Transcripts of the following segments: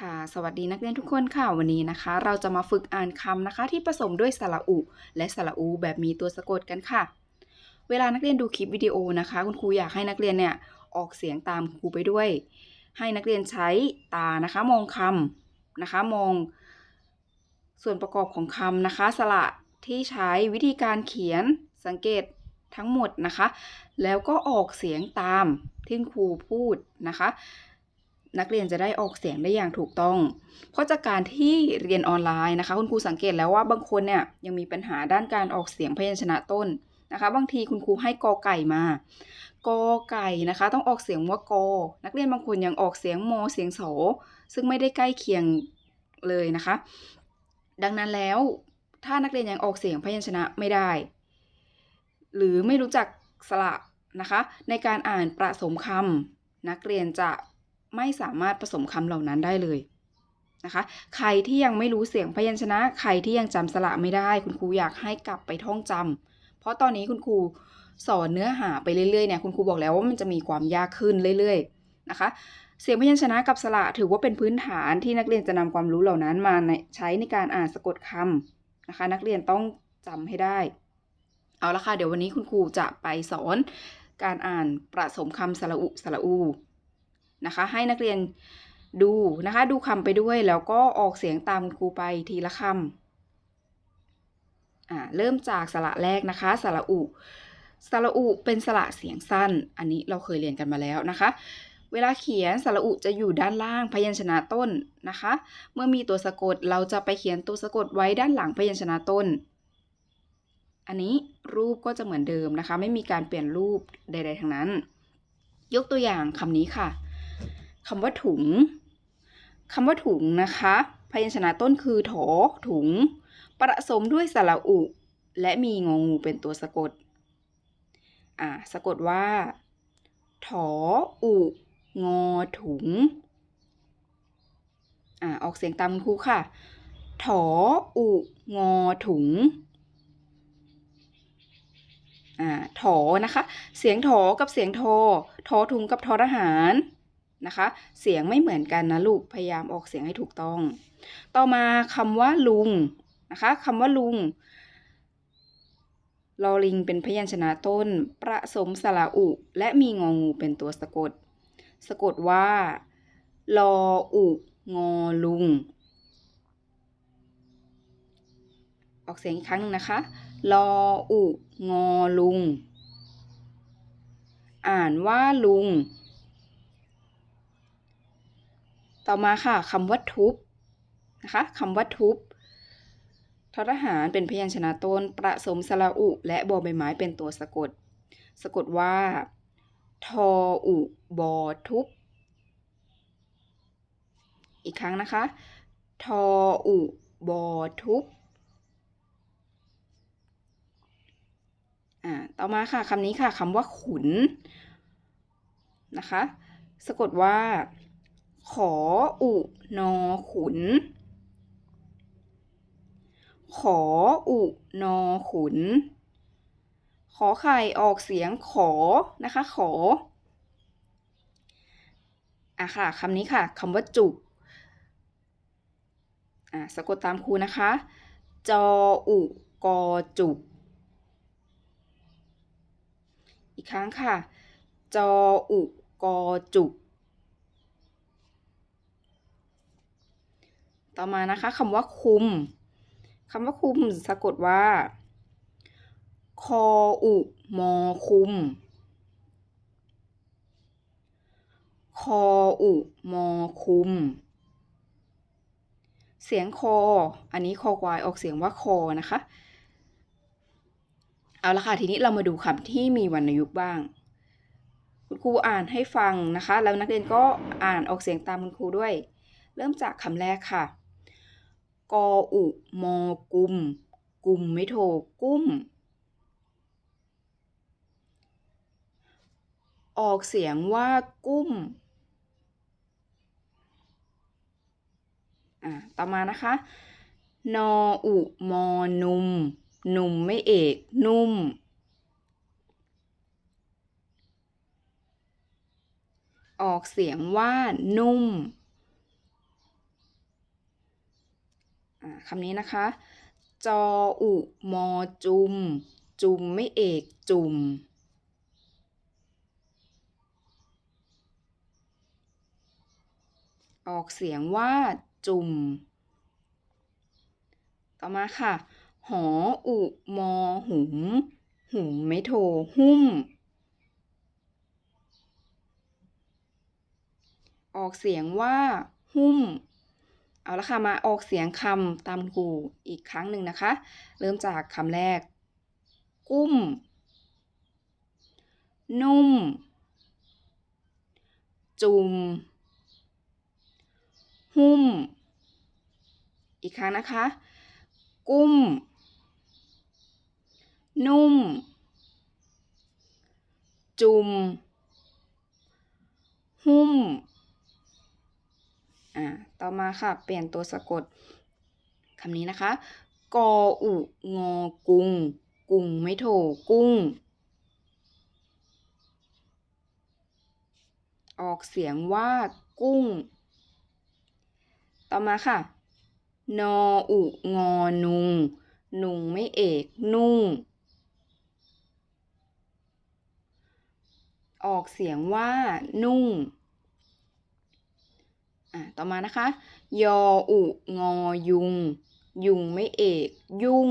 ค่ะสวัสดีนักเรียนทุกคนค่ะวันนี้นะคะ เราจะมาฝึกอ่านคำนะคะ ที่ผสมด้วยสระอุ และสระอูแบบมีตัวสะกดกันค่ะ เวลานักเรียนดูคลิปวิดีโอนะคะ คุณครูอยากให้นักเรียนเนี่ยออกเสียงตามครูไปด้วย ให้นักเรียนใช้ตานะคะมองคำนะคะมอง ส่วนประกอบของคำนะคะ สระที่ใช้วิธีการเขียนสังเกตทั้งหมดนะคะ แล้วก็ออกเสียงตามที่ครูพูดนะคะ นักเรียนจะได้ออกเสียงได้อย่างถูกต้อง เพราะจากการที่เรียนออนไลน์นะคะ คุณครูสังเกตแล้วว่าบางคนเนี่ยยังมีปัญหาด้านการออกเสียงพยัญชนะต้นนะคะ บางทีคุณครูให้กอไก่มากอไก่นะคะ ต้องออกเสียงว่ากอ นักเรียนบางคนยังออกเสียงโมเสียงโสซึ่งไม่ได้ใกล้เคียงเลยนะคะ ดังนั้นแล้วถ้านักเรียนยังออกเสียงพยัญชนะไม่ได้ หรือไม่รู้จักสระนะคะ ในการอ่านประสมคำนักเรียนจะ ไม่สามารถผสมคำเหล่านั้นได้เลยนะคะ ใครที่ยังไม่รู้เสียงพยัญชนะ ใครที่ยังจำสระไม่ได้ คุณครูอยากให้กลับไปท่องจำเพราะตอนนี้คุณครูสอนเนื้อหาไปเรื่อยๆเนี่ยคุณครูบอกแล้วว่ามันจะมีความยากขึ้นเรื่อยๆนะคะ เสียงพยัญชนะกับสระถือว่าเป็นพื้นฐานที่นักเรียนจะนำความรู้เหล่านั้นมาใช้ในการอ่านสะกดคำนะคะ นักเรียนต้องจำให้ได้ เอาละค่ะเดี๋ยววันนี้คุณครูจะไปสอนการอ่านประสมคำสระอุสระอู นะคะ ให้นักเรียนดูนะคะ ดูคำไปด้วยแล้วก็ออกเสียงตามครูไปทีละคำอ่าเริ่มจากสระแรกนะคะสระอุสระอุเป็นสระเสียงสั้น อันนี้เราเคยเรียนกันมาแล้วนะคะ เวลาเขียนสระอุจะอยู่ด้านล่างพยัญชนะต้นนะคะ เมื่อมีตัวสะกดเราจะไปเขียนตัวสะกดไว้ด้านหลังพยัญชนะต้น อันนี้รูปก็จะเหมือนเดิมนะคะ ไม่มีการเปลี่ยนรูปใด ๆทั้งนั้น ยกตัวอย่างคำนี้ค่ะ คำว่าถุงคำว่าถุงนะคะ พยัญชนะต้นคือโถถุง ประสมด้วยสระอุ และมีงองูเป็นตัวสะกด อ่า สะกดว่า ถออุ งอถุง อ่า ออกเสียงตามคุณครูค่ะ ถออุ งอถุง อ่า ถอนะคะ เสียงถอกับเสียงโททอถุงกับทอทหาร นะคะ เสียงไม่เหมือนกันนะลูก พยายามออกเสียงให้ถูกต้อง ต่อมาคำว่าลุงนะคะคำว่าลุงลอลิงเป็นพยัญชนะต้น ประสมสระอุ และมีงองูเป็นตัวสะกด สะกดว่า ลออุงอลุง ออกเสียงอีกครั้งหนึ่งนะคะ ลออุงอลุง อ่านว่าลุง ต่อมาค่ะคำว่าทุบนะคะคำว่าทุบททหารเป็นพยัญชนะต้นประสมสระอุ และบอใบไม้เป็นตัวสะกด สะกดว่า ทออุบอทุบอีกครั้งนะคะ ทออุบอทุบอ่าต่อมาค่ะคำนี้ค่ะคำว่าขุนนะคะ สะกดว่า ขออุนอขุน ขออุนอขุน ขอไข่ออกเสียงขอนะคะ ขออะค่ะคำนี้ค่ะคำว่าจุกอะสะกดตามครูนะคะ จออุกอจุก อีกครั้งค่ะ จออุกอจุก ต่อมานะคะคำว่าคุมคำว่าคุมสะกดว่า คออุมอคุม คออุมอคุม เสียงคอ อันนี้คอควายออกเสียงว่าคอนะคะ เอาละค่ะ ทีนี้เรามาดูคำที่มีวรรณยุกต์บ้าง คุณครูอ่านให้ฟังนะคะ แล้วนักเรียนก็อ่านออกเสียงตามคุณครูด้วย เริ่มจากคำแรกค่ะ กออุมอกุม กุมไม่โทกุ้ม ออกเสียงว่ากุ้ม อ่าต่อมานะคะ นออุมอนุม นุ่มไม่เอก นุ่ม ออกเสียงว่านุ่ม อ่า คำนี้นะคะ จออุมอจุม จุมไม่เอกจุมออกเสียงว่าจุ่ม ต่อมาค่ะ หออุมอหุม หุมไม่โทหุ้ม ออกเสียงว่า หุ้ม เอาละค่ะมาออกเสียงคำตามครูอีกครั้งหนึ่งนะคะ เริ่มจากคำแรก กุ้ม นุ่ม จุ่มหุ้ม อีกครั้งนะคะ กุ้ม นุ่ม จุ่มหุ้ม อ่าต่อมาค่ะเปลี่ยนตัวสะกดคำนี้นะคะกออุงอกุง กุงไม่โทกุ้ง ออกเสียงว่า กุ้ง ต่อมาค่ะ นออุงอนุง นุงไม่เอกนุ่ง ออกเสียงว่า นุ่ง อะต่อมานะคะ ยออุงอยุง ยุงไม่เอก ยุ่ง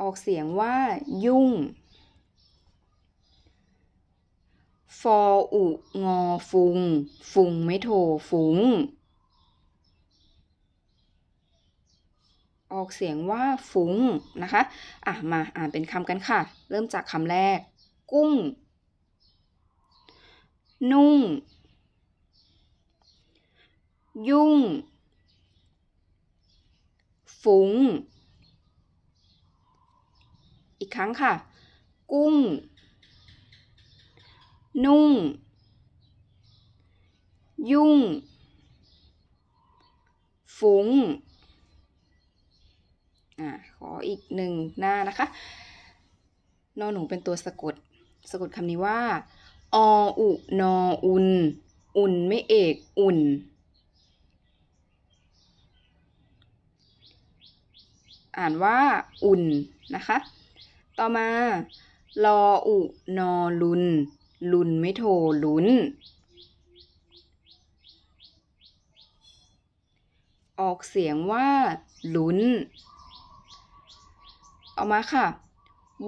ออกเสียงว่า ยุ่ง ฟออุงอฟุง ฟุงไม่โทฟุง ออกเสียงว่าฟุงนะคะ อะมาอ่านเป็นคำกันค่ะ เริ่มจากคำแรก กุ้ง นุ่ง ยุ่ง ฟุง อีกครั้งค่ะ กุ้ง นุ่ง ยุ่ง ฟุงอ่าขออีกหนึ่งหน้านะคะนอหนูเป็นตัวสะกด สะกดคำนี้ว่า ออุนออุน อุ่นไม่เอกอุ่น อ่านว่าอุ่นนะคะ ต่อมา ลออุนอลุน ลุนไม่โทลุนออกเสียงว่า ลุ้น เอามาค่ะ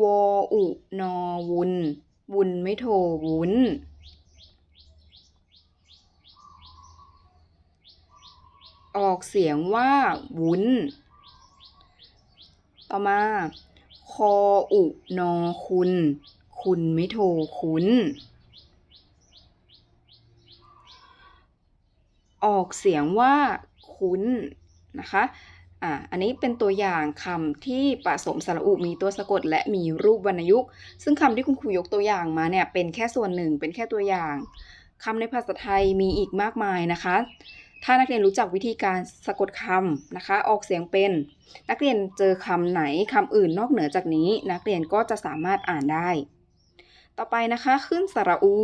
วออุ นอวุน วุนไม่โทวุ้น ออกเสียงว่าวุ้น ต่อมา คออุนอคุณ คุณไม่โทคุณออกเสียงว่าคุ้นนะคะ อ่าอันนี้เป็นตัวอย่างคำที่ผสมสระอุมีตัวสะกด และมีรูปวรรณยุกต์ ซึ่งคำที่คุณครูยกตัวอย่างมาเนี่ยเป็นแค่ส่วนหนึ่งเป็นแค่ตัวอย่างคำในภาษาไทยมีอีกมากมายนะคะ ถ้านักเรียนรู้จักวิธีการสะกดคำนะคะ ออกเสียงเป็น นักเรียนเจอคำไหนคำอื่นนอกเหนือจากนี้ นักเรียนก็จะสามารถอ่านได้ ต่อไปนะคะขึ้นสระอู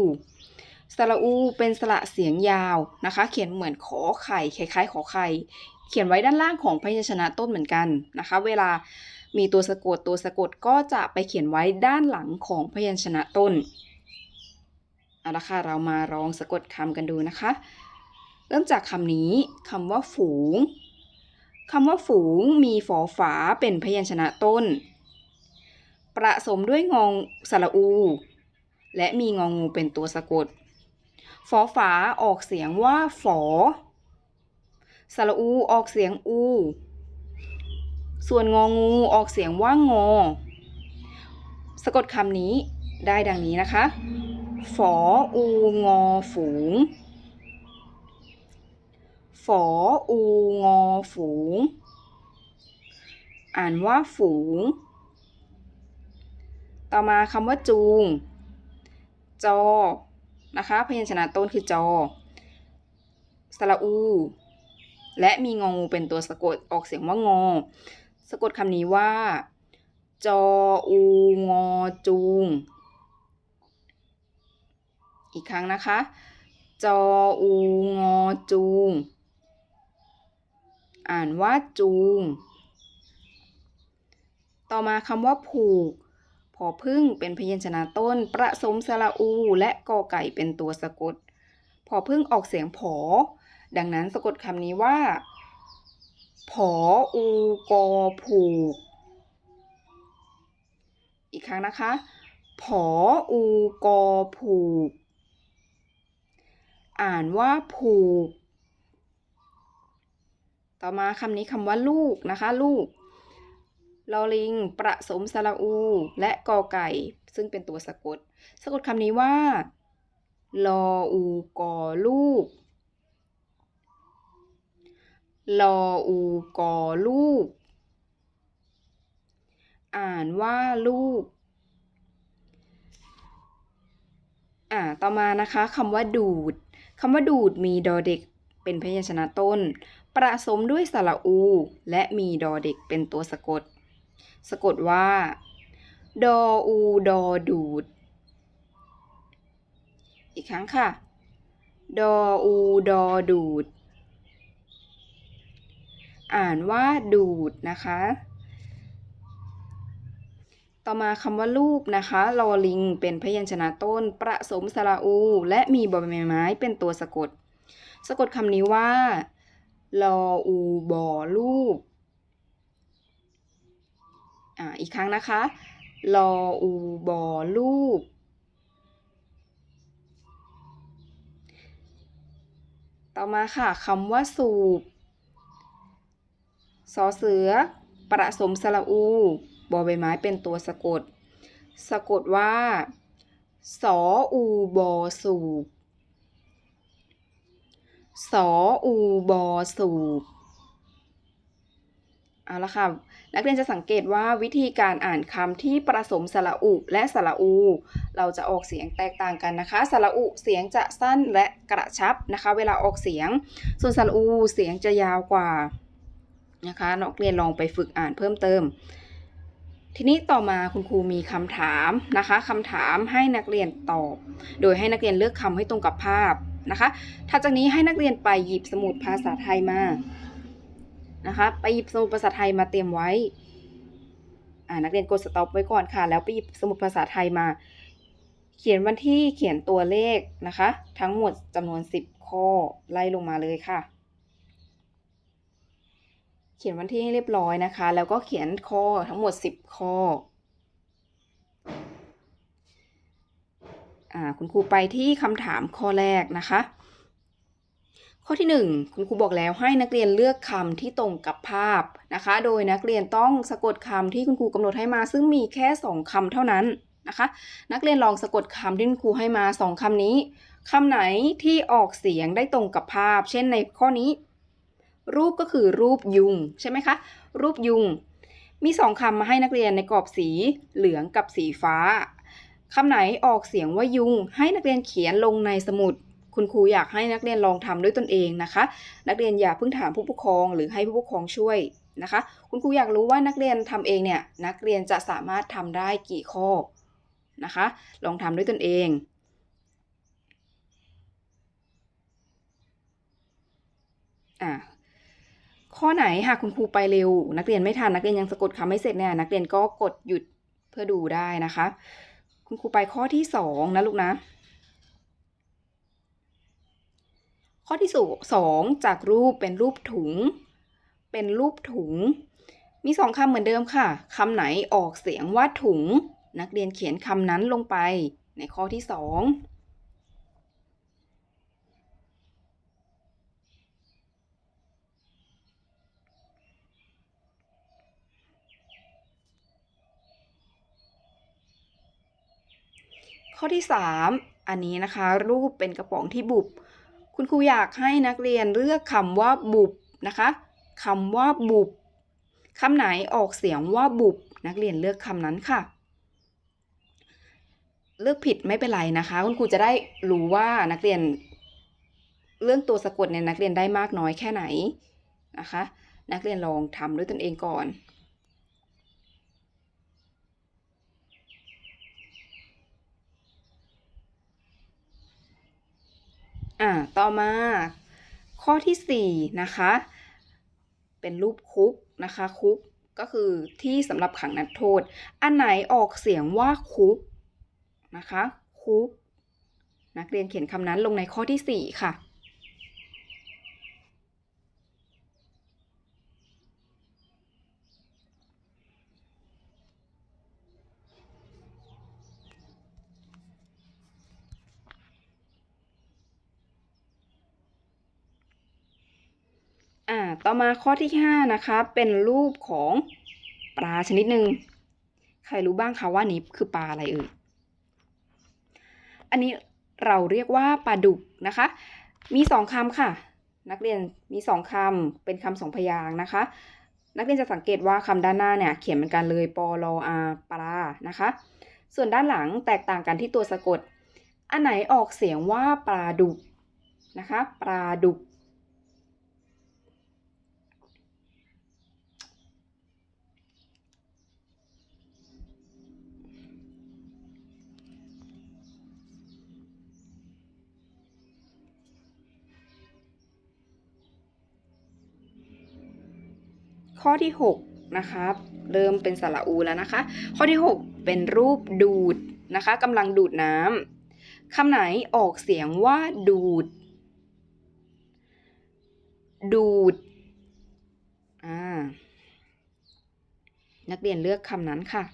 สระอูเป็นสระเสียงยาวนะคะ เขียนเหมือนขอไข่คล้ายๆขอไข่ เขียนไว้ด้านล่างของพยัญชนะต้นเหมือนกันนะคะ เวลามีตัวสะกดตัวสะกดก็จะไปเขียนไว้ด้านหลังของพยัญชนะต้นเอาละค่ะเรามาลองสะกดคำกันดูนะคะ เริ่มจากคำนี้คำว่าฝูงคำว่าฝูงมีฝอฝาเป็นพยัญชนะต้น ประสมด้วยงองสระอู และมีงองูเป็นตัวสะกด ฝอฝาออกเสียงว่าฝอ สระอูออกเสียงอู ส่วนงองูออกเสียงว่างอ สะกดคำนี้ได้ดังนี้นะคะ ฝออูงอฝูง ฝออูงอฝูง อ่านว่าฝูง ต่อมาคำว่าจูง จอ นะคะ พยัญชนะต้นคือจอ สระอู และมีงองูเป็นตัวสะกดออกเสียงว่างอ สะกดคำนี้ว่า จออูงอจูง อีกครั้งนะคะ จออูงอจูง อ่านว่าจูง ต่อมาคำว่าผูกพอพึ่งเป็นพยัญชนะต้น ประสมสระอู และกอไก่เป็นตัวสะกด พอพึ่งออกเสียงผอ ดังนั้นสะกดคำนี้ว่า ผออูกอผูก อีกครั้งนะคะ ผออูกอผูก อ่านว่าผูก ต่อมาคำนี้คำว่าลูกนะคะ ลูกลอลิง ประสมสระอู และกอไก่ ซึ่งเป็นตัวสะกด สะกดคำนี้ว่า ลออูกอลูก ลออูกอลูก อ่านว่าลูก อ่า ต่อมานะคะคำว่าดูดคำว่าดูดมีดอเด็กเป็นพยัญชนะต้น ประสมด้วยสระอู และมีดอเด็กเป็นตัวสะกด สะกดว่า ดออูดอดูด อีกครั้งค่ะ ดออูดอดูด อ่านว่าดูดนะคะ ต่อมาคำว่าลูกนะคะลอลิง เป็นพยัญชนะต้น ประสมสระอู และมีบอใบไม้เป็นตัวสะกด สะกดคำนี้ว่าลออูบอลูกอ่าอีกครั้งนะคะลออูบอลูกต่อมาค่ะคำว่าสูบ สอเสือ ประสมสระอูบอใบไม้เป็นตัวสะกด สะกดว่า สออูบอสูบสออูบอสูบเอาละค่ะนักเรียนจะสังเกตว่าวิธีการอ่านคำที่ประสมสระอุและสระอู เราจะออกเสียงแตกต่างกันนะคะสระอุเสียงจะสั้นและกระชับนะคะ เวลาออกเสียง ส่วนสระอูเสียงจะยาวกว่า นะคะนักเรียนลองไปฝึกอ่านเพิ่มเติม ทีนี้ต่อมาคุณครูมีคำถามนะคะคำถามให้นักเรียนตอบ โดยให้นักเรียนเลือกคำให้ตรงกับภาพนะคะถัดจากนี้ให้นักเรียนไปหยิบสมุดภาษาไทยมานะคะไปหยิบสมุดภาษาไทยมาเตรียมไว้อ่านักเรียนกดสต็อปไว้ก่อนค่ะ แล้วไปหยิบสมุดภาษาไทยมา เขียนวันที่เขียนตัวเลขนะคะ ทั้งหมดจำนวน 10 ข้อไล่ลงมาเลยค่ะ เขียนวันที่ให้เรียบร้อยนะคะ แล้วก็เขียนข้อทั้งหมด 10 ข้ออ่าคุณครูไปที่คำถามข้อแรกนะคะ ข้อที่ 1 คุณครูบอกแล้วให้นักเรียนเลือกคำที่ตรงกับภาพนะคะ โดยนักเรียนต้องสะกดคำที่คุณครูกำหนดให้มา ซึ่งมีแค่ 2คำเท่านั้นนะคะ นักเรียนลองสะกดคำที่คุณครูให้มา 2คำนี้คำไหนที่ออกเสียงได้ตรงกับภาพ เช่นในข้อนี้ รูปก็คือรูปยุงใช่ไหมคะ รูปยุง มีสองคำมาให้นักเรียนในกรอบสีเหลืองกับสีฟ้าคำไหนออกเสียงว่ายุง ให้นักเรียนเขียนลงในสมุด คุณครูอยากให้นักเรียนลองทำด้วยตนเองนะคะ นักเรียนอย่าเพิ่งถามผู้ปกครองหรือให้ผู้ปกครองช่วยนะคะ คุณครูอยากรู้ว่านักเรียนทำเองเนี่ยนักเรียนจะสามารถทำได้กี่ข้อนะคะ ลองทำด้วยตนเองอะ ข้อไหนหากคุณครูไปเร็ว นักเรียนไม่ทันนักเรียนยังสะกดคำไม่เสร็จเนี่ยนักเรียนก็กดหยุดเพื่อดูได้นะคะ คุณครูไปข้อที่สองนะลูกนะ ข้อที่สองจากรูปเป็นรูปถุง เป็นรูปถุง มีสองคำเหมือนเดิมค่ะคำไหนออกเสียงว่าถุง นักเรียนเขียนคำนั้นลงไปในข้อที่สอง ข้อที่สามอันนี้นะคะ รูปเป็นกระป๋องที่บุบ คุณครูอยากให้นักเรียนเลือกคำว่าบุบนะคะคำว่าบุบคำไหนออกเสียงว่าบุบ นักเรียนเลือกคำนั้นค่ะ เลือกผิดไม่เป็นไรนะคะ คุณครูจะได้รู้ว่านักเรียน เรื่องตัวสะกดเนี่ยนักเรียนได้มากน้อยแค่ไหนนะคะ นักเรียนลองทำด้วยตนเองก่อน อ่าต่อมาข้อที่สี่นะคะเป็นรูปคุกนะคะคุกก็คือที่สำหรับขังนักโทษ อันไหนออกเสียงว่าคุกนะคะคุกนักเรียนเขียนคำนั้นลงในข้อที่สี่ค่ะ อ่า ต่อมาข้อที่ห้านะคะ เป็นรูปของปลาชนิดหนึ่งใครรู้บ้างคะว่านี้คือปลาอะไรเอ่ย อันนี้เราเรียกว่าปลาดุกนะคะ มีสองคำค่ะ นักเรียนมีสองคำเป็นคำสองพยางค์นะคะ นักเรียนจะสังเกตว่าคำด้านหน้าเนี่ยเขียนเหมือนกันเลยปลออาปลานะคะ ส่วนด้านหลังแตกต่างกันที่ตัวสะกด อันไหนออกเสียงว่าปลาดุกนะคะ ปลาดุก ข้อที่ 6 นะคะเริ่มเป็นสระอูแล้วนะคะ ข้อที่ 6 เป็นรูปดูดนะคะกำลังดูดน้ำคำไหนออกเสียงว่าดูด ดูดอ่านักเรียนเลือกคำนั้นค่ะ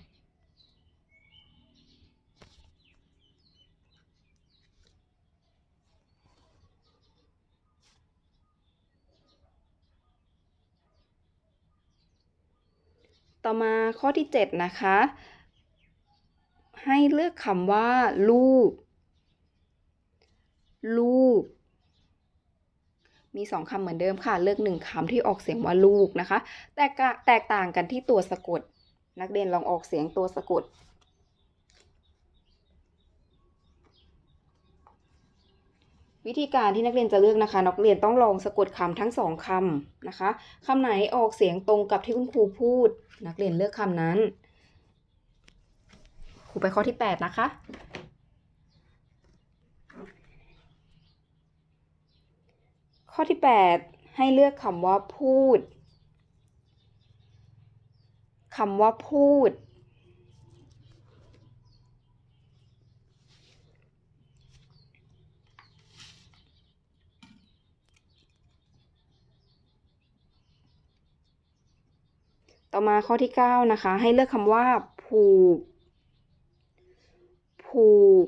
มาข้อที่ 7 นะคะ ให้เลือกคำว่า ลูก ลูก มีสองคำเหมือนเดิมค่ะ เลือกหนึ่งคำที่ออกเสียงว่าลูกนะคะ แตกะแตกต่างกันที่ตัวสะกด นักเรียนลองออกเสียงตัวสะกดวิธีการที่นักเรียนจะเลือกนะคะ นักเรียนต้องลองสะกดคำทั้งสองคำนะคะคำไหนออกเสียงตรงกับที่คุณครูพูดนักเรียนเลือกคำนั้นครูไปข้อที่ 8 นะคะ ข้อที่ 8 ให้เลือกคำว่าพูดคำว่าพูด ต่อมาข้อที่ 9 นะคะ ให้เลือกคำว่า ผูก ผูก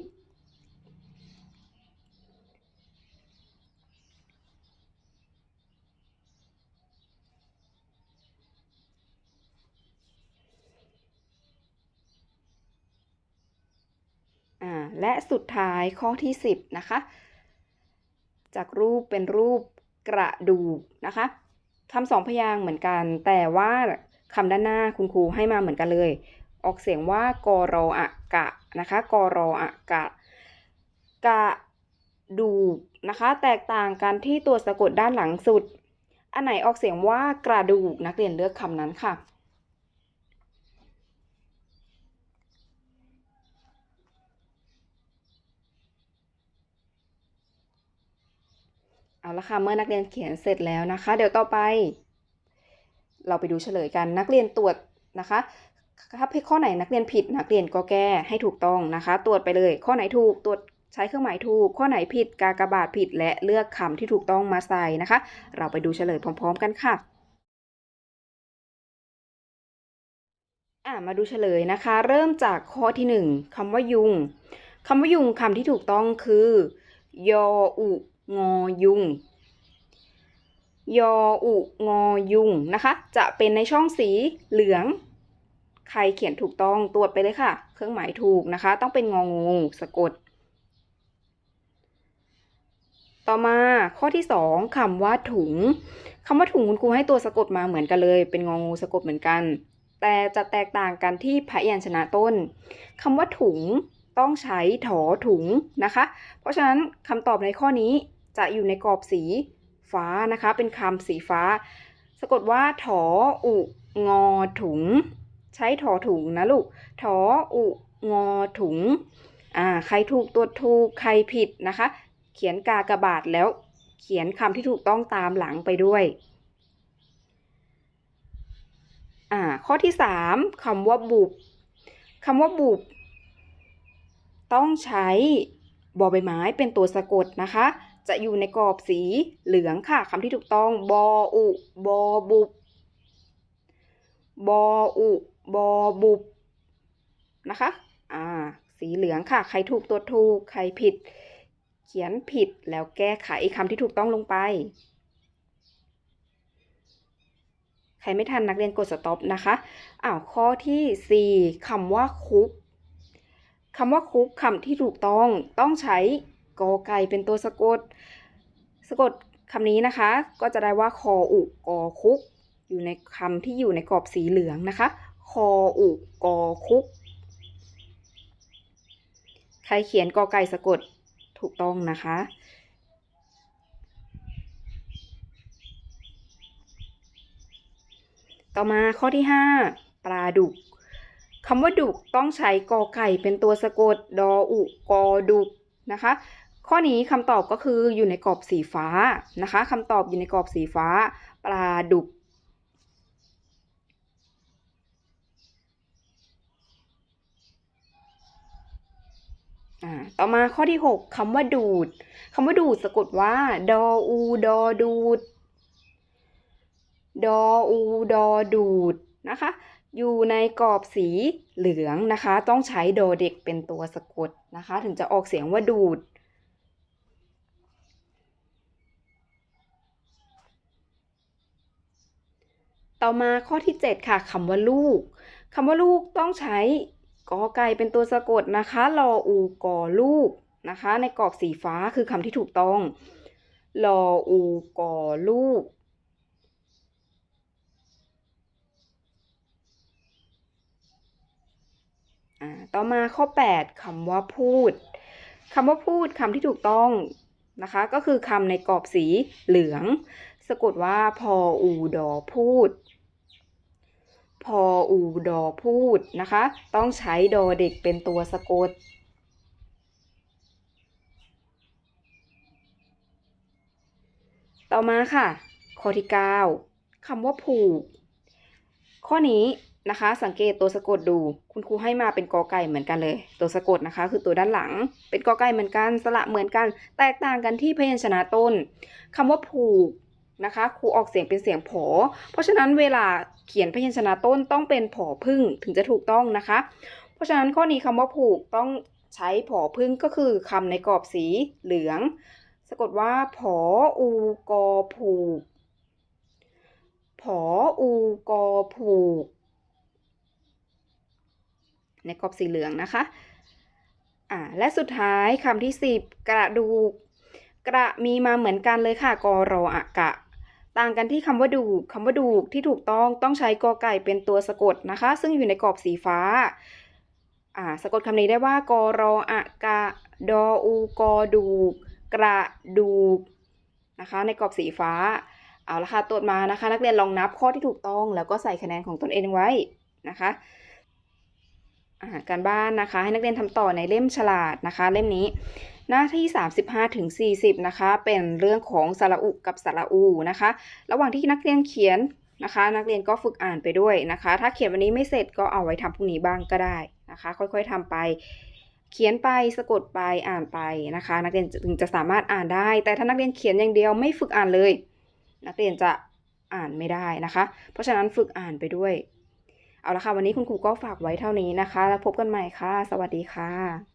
อ่าและสุดท้ายข้อที่ 10 นะคะ จากรูปเป็นรูปกระดูกนะคะคำสองพยางเหมือนกัน แต่ว่า คำด้านหน้าคุณครูให้มาเหมือนกันเลย ออกเสียงว่ากรออะกะนะคะกรออะกะ กะดูกนะคะ แตกต่างกันที่ตัวสะกดด้านหลังสุด อันไหนออกเสียงว่ากระดูกนักเรียนเลือกคำนั้นค่ะเอาละค่ะเมื่อนักเรียนเขียนเสร็จแล้วนะคะ เดี๋ยวต่อไป เราไปดูเฉลยกันนักเรียนตรวจนะคะถ้าข้อไหนนักเรียนผิดนักเรียนก็แก้ให้ถูกต้องนะคะ ตรวจไปเลย ข้อไหนถูกตรวจใช้เครื่องหมายถูก ข้อไหนผิดกากบาทผิด และเลือกคำที่ถูกต้องมาใส่นะคะ เราไปดูเฉลยพร้อม ๆ กันค่ะอ่ามาดูเฉลยนะคะ เริ่มจากข้อที่หนึ่งคำว่ายุงคำว่ายุงคำที่ถูกต้องคือ ยออุงอยุง ยออุงอยุงนะคะ จะเป็นในช่องสีเหลือง ใครเขียนถูกต้องตรวจไปเลยค่ะ เครื่องหมายถูกนะคะ ต้องเป็นงองูสะกด ต่อมาข้อที่สองคำว่าถุงคำว่าถุงคุณครูให้ตัวสะกดมาเหมือนกันเลย เป็นงองูสะกดเหมือนกัน แต่จะแตกต่างกันที่พยัญชนะต้นคำว่าถุงต้องใช้ถอถุงนะคะ เพราะฉะนั้นคำตอบในข้อนี้จะอยู่ในกรอบสี ฟ้านะคะ เป็นคำสีฟ้า สะกดว่าถออุงอถุง ใช้ถอถุงนะลูกถออุงอถุงอ่าใครถูกตัวถูกใครผิดนะคะ เขียนกากระบาทแล้วเขียนคำที่ถูกต้องตามหลังไปด้วยอ่าข้อที่สามคำว่าบุบคำว่าบุบต้องใช้บอใบไม้เป็นตัวสะกดนะคะ จะอยู่ในกรอบสีเหลืองค่ะคำที่ถูกต้อง บออุบอบุบบออุบอบุบนะคะ อ่า สีเหลืองค่ะ ใครถูกตัวถูก ใครผิด เขียนผิดแล้วแก้ไขคำที่ถูกต้องลงไป ใครไม่ทันนักเรียนกดสต็อปนะคะ อ้าว ข้อที่ 4คำว่าคุกคำว่าคุกคำที่ถูกต้องต้องใช้ กอไก่เป็นตัวสะกด สะกดคำนี้นะคะ ก็จะได้ว่าคออุกอคุก อยู่ในคำที่อยู่ในกรอบสีเหลืองนะคะ คออุกอคุก ใครเขียนกอไก่สะกดถูกต้องนะคะต่อมาข้อที่ 5 ปลาดุกคำว่าดุกต้องใช้กอไก่เป็นตัวสะกด ดออุกอดุกนะคะ ข้อนี้คำตอบก็คืออยู่ในกรอบสีฟ้านะคะคำตอบอยู่ในกรอบสีฟ้า ปลาดุกอ่าต่อมาข้อที่ 6คำว่าดูดคำว่าดูดสะกดว่า ดออูดอดูด ดออูดอดูดนะคะ อยู่ในกรอบสีเหลืองนะคะ ต้องใช้ดอเด็กเป็นตัวสะกดนะคะ ถึงจะออกเสียงว่าดูด ต่อมาข้อที่ 7 ค่ะคำว่าลูกคำว่าลูกต้องใช้กอไก่เป็นตัวสะกดนะคะรออูกอลูกนะคะ ในกรอบสีฟ้าคือคำที่ถูกต้องรออูกอลูก ต่อมาข้อ 8คำว่าพูดคำว่าพูดคำที่ถูกต้องนะคะ ก็คือคำในกรอบสีเหลือง สะกดว่าพออูดอพูด พออูดอพูดนะคะ ต้องใช้ดอเด็กเป็นตัวสะกด ต่อมาค่ะ ข้อที่ 9คำว่าผูก ข้อนี้นะคะ สังเกตตัวสะกดดู คุณครูให้มาเป็นกอไก่เหมือนกันเลย ตัวสะกดนะคะ คือตัวด้านหลัง เป็นกอไก่เหมือนกัน สระเหมือนกัน แตกต่างกันที่พยัญชนะต้นคำว่าผูกนะคะ ครูออกเสียงเป็นเสียงผอ เพราะฉะนั้นเวลา เขียนพยัญชนะต้นต้องเป็นผอพึ่งถึงจะถูกต้องนะคะ เพราะฉะนั้นข้อนี้คำว่าผูกต้องใช้ผอพึ่งก็คือคำในกรอบสีเหลือง สะกดว่าผออูกอผูกผออูกอผูก ในกรอบสีเหลืองนะคะอ่าและสุดท้ายคำที่ 10 กระดูก กระมีมาเหมือนกันเลยค่ะกอรออะกะ ต่างกันที่คำว่าดูกคำว่าดูกที่ถูกต้องต้องใช้กอไก่เป็นตัวสะกดนะคะ ซึ่งอยู่ในกรอบสีฟ้าอ่าสะกดคำนี้ได้ว่ากอรออะกะดออูกอดูก กระดูกนะคะ ในกรอบสีฟ้า เอาละค่ะตรวจมานะคะ นักเรียนลองนับข้อที่ถูกต้องแล้วก็ใส่คะแนนของตนเองไว้นะคะการบ้านนะคะ ให้นักเรียนทำต่อในเล่มฉลาดนะคะ เล่มนี้ หน้าที่ 35ถึง40 นะคะ เป็นเรื่องของสระอุกับสระอูนะคะ ระหว่างที่นักเรียนเขียนนะคะ นักเรียนก็ฝึกอ่านไปด้วยนะคะ ถ้าเขียนวันนี้ไม่เสร็จก็เอาไว้ทำพรุ่งนี้บ้างก็ได้นะคะ ค่อยๆทำไป เขียนไปสะกดไปอ่านไปนะคะ นักเรียนถึงจะสามารถอ่านได้ แต่ถ้านักเรียนเขียนอย่างเดียวไม่ฝึกอ่านเลย นักเรียนจะอ่านไม่ได้นะคะ เพราะฉะนั้นฝึกอ่านไปด้วย เอาละค่ะ วันนี้คุณครูก็ฝากไว้เท่านี้นะคะ แล้วพบกันใหม่ค่ะ สวัสดีค่ะ